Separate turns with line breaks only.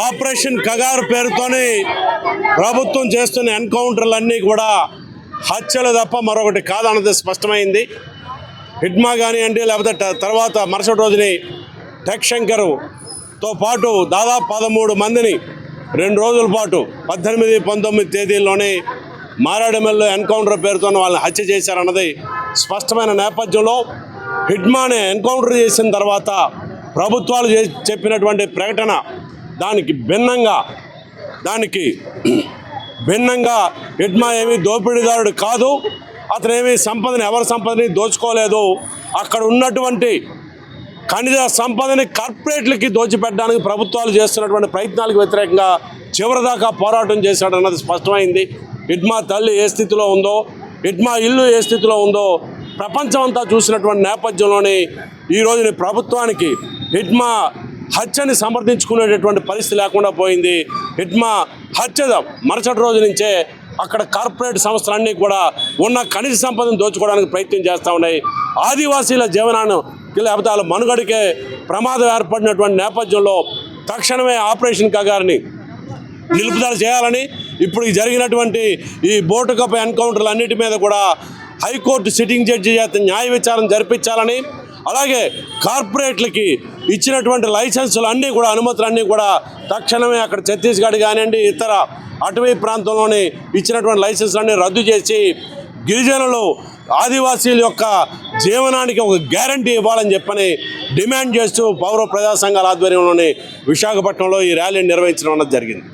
Operation Kagar పేరుతోని ప్రభుత్వం చేస్తున్న ఎన్కౌంటర్లన్నీ కూడా హత్యలు తప్ప మరొకటి కాదన్నది స్పష్టమైంది. హిడ్మా కానివ్వండి లేకపోతే తర్వాత మరుసటి రోజుని టెక్ శంకర్తో పాటు దాదాపు పదమూడు మందిని రెండు రోజుల పాటు పద్దెనిమిది పంతొమ్మిది తేదీల్లోనే మారాడమెల్లో ఎన్కౌంటర్ పేరుతో వాళ్ళని హత్య చేశారన్నది స్పష్టమైన నేపథ్యంలో హిడ్మాని ఎన్కౌంటర్ చేసిన తర్వాత ప్రభుత్వాలు చే- చెప్పినటువంటి ప్రకటన దానికి భిన్నంగా దానికి భిన్నంగా ఎడ్మా ఏమీ దోపిడీదారుడు కాదు అతను సంపదని ఎవరి సంపదని దోచుకోలేదు. అక్కడ ఉన్నటువంటి ఖనిజ సంపదని కార్పొరేట్లకి దోచిపెట్టడానికి ప్రభుత్వాలు చేస్తున్నటువంటి ప్రయత్నాలకు వ్యతిరేకంగా చివరిదాకా పోరాటం చేశాడు అన్నది స్పష్టమైంది. ఇడ్మా తల్లి ఏ స్థితిలో ఉందో ఇడ్మా ఇల్లు ఏ స్థితిలో ఉందో ప్రపంచం అంతా చూసినటువంటి నేపథ్యంలోనే ఈ ప్రభుత్వానికి హిడ్మా హత్యని సమర్థించుకునేటటువంటి పరిస్థితి లేకుండా పోయింది. హిట్మా హత్య మరుసటి రోజు నుంచే అక్కడ కార్పొరేట్ సంస్థలన్నీ కూడా ఉన్న ఖనిజ సంపదను దోచుకోవడానికి ప్రయత్నం చేస్తూ ఉన్నాయి. ఆదివాసీల జీవనాన్ని లేకపోతే వాళ్ళ మనుగడికే ప్రమాదం ఏర్పడినటువంటి నేపథ్యంలో తక్షణమే ఆపరేషన్ కగారిని నిలుపుదల చేయాలని ఇప్పుడు జరిగినటువంటి ఈ బోటు కప్ ఎన్కౌంటర్లు అన్నిటి మీద కూడా హైకోర్టు సిట్టింగ్ జడ్జి చేత న్యాయ విచారణ జరిపించాలని అలాగే కార్పొరేట్లకి ఇచ్చినటువంటి లైసెన్సులు అన్నీ కూడా అనుమతులు అన్నీ కూడా తక్షణమే అక్కడ ఛత్తీస్గఢ్ కానివ్వండి ఇతర అటవీ ప్రాంతంలోని ఇచ్చినటువంటి లైసెన్సులన్నీ రద్దు చేసి గిరిజనులు ఆదివాసీల యొక్క జీవనానికి ఒక గ్యారంటీ ఇవ్వాలని చెప్పని డిమాండ్ చేస్తూ పౌర ప్రజా సంఘాల ఆధ్వర్యంలోని విశాఖపట్నంలో ఈ ర్యాలీ నిర్వహించడం అన్నది జరిగింది.